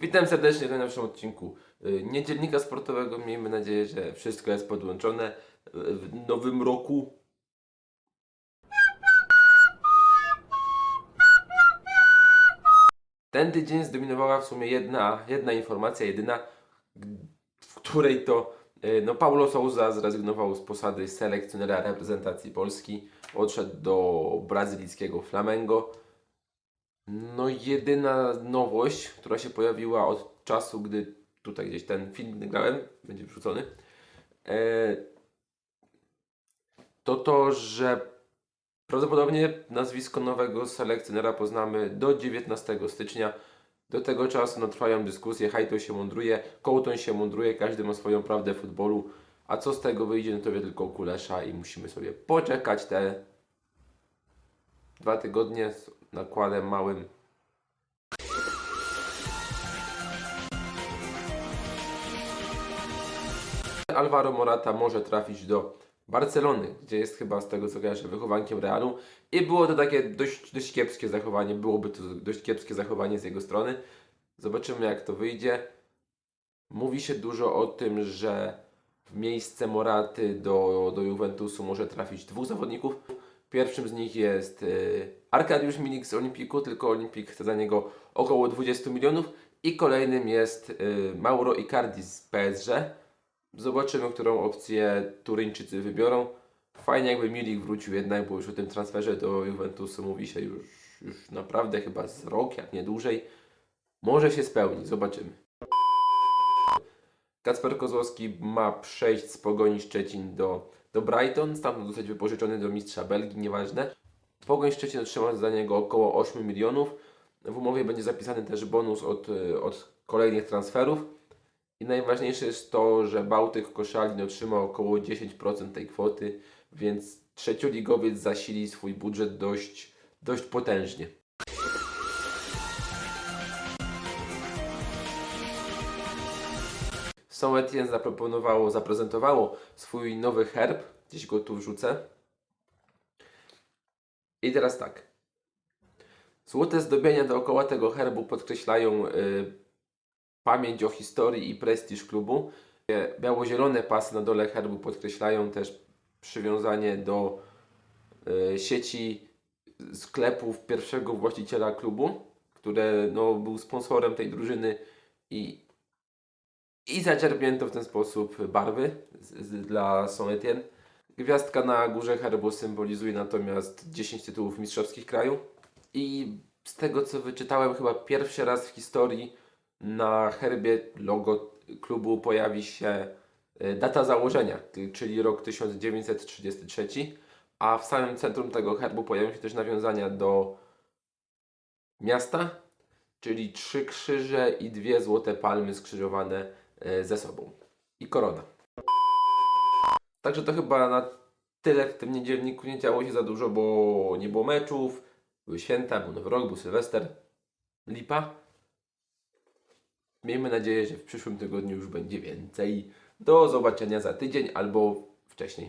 Witam serdecznie w najnowszym odcinku y, Niedzielnika Sportowego. Miejmy nadzieję, że wszystko jest podłączone y, w nowym roku. Ten tydzień zdominowała w sumie jedna, jedna informacja, jedyna, w której to y, no, Paulo Souza zrezygnował z posady selekcjonera reprezentacji Polski, odszedł do brazylijskiego Flamengo. No jedyna nowość, która się pojawiła od czasu, gdy tutaj gdzieś ten film nagrałem, będzie wrzucony, e, to to, że prawdopodobnie nazwisko nowego selekcjonera poznamy do 19 stycznia. Do tego czasu no, trwają dyskusje, Hajto się mądruje, Kołtoń się mądruje, każdy ma swoją prawdę w futbolu, a co z tego wyjdzie, no to wie tylko Kulesza i musimy sobie poczekać te dwa tygodnie z nakładem małym. Alvaro Morata może trafić do Barcelony, gdzie jest chyba z tego co kojarzę wychowankiem Realu i było to takie dość, dość kiepskie zachowanie, byłoby to dość kiepskie zachowanie z jego strony. Zobaczymy jak to wyjdzie. Mówi się dużo o tym, że w miejsce Moraty do, do Juventusu może trafić dwóch zawodników. Pierwszym z nich jest y, Arkadiusz Milik z Olimpiku, tylko Olimpik chce za niego około 20 milionów. I kolejnym jest y, Mauro Icardi z PSG. Zobaczymy, którą opcję Turyńczycy wybiorą. Fajnie jakby Milik wrócił jednak, bo już o tym transferze do Juventusu mówi się już, już naprawdę chyba z rok, jak nie dłużej. Może się spełni, zobaczymy. Kacper Kozłowski ma przejść z Pogoni Szczecin do, do Brighton, stamtąd zostać wypożyczony do mistrza Belgii, nieważne. Pogoń Szczecin otrzyma za niego około 8 milionów. W umowie będzie zapisany też bonus od, y, od kolejnych transferów. I najważniejsze jest to, że Bałtyk Koszalin otrzyma około 10% tej kwoty, więc trzecioligowiec zasili swój budżet dość, dość potężnie. Saint Etienne zaproponowało, zaprezentowało swój nowy herb. Gdzieś go tu wrzucę. I teraz tak. Złote zdobienia dookoła tego herbu podkreślają y, pamięć o historii i prestiż klubu. Biało-zielone pasy na dole herbu podkreślają też przywiązanie do y, sieci sklepów pierwszego właściciela klubu, które no, był sponsorem tej drużyny i i zaczerpnięto w ten sposób barwy z, z, dla Saint Etienne. Gwiazdka na górze herbu symbolizuje natomiast 10 tytułów mistrzowskich kraju. I z tego co wyczytałem, chyba pierwszy raz w historii na herbie logo klubu pojawi się e, data założenia, czyli rok 1933, a w samym centrum tego herbu pojawią się też nawiązania do miasta, czyli trzy krzyże i dwie złote palmy skrzyżowane ze sobą. I korona. Także to chyba na tyle w tym niedzielniku. Nie działo się za dużo, bo nie było meczów, były święta, był Nowy Rok, był Sylwester. Lipa. Miejmy nadzieję, że w przyszłym tygodniu już będzie więcej. Do zobaczenia za tydzień albo wcześniej.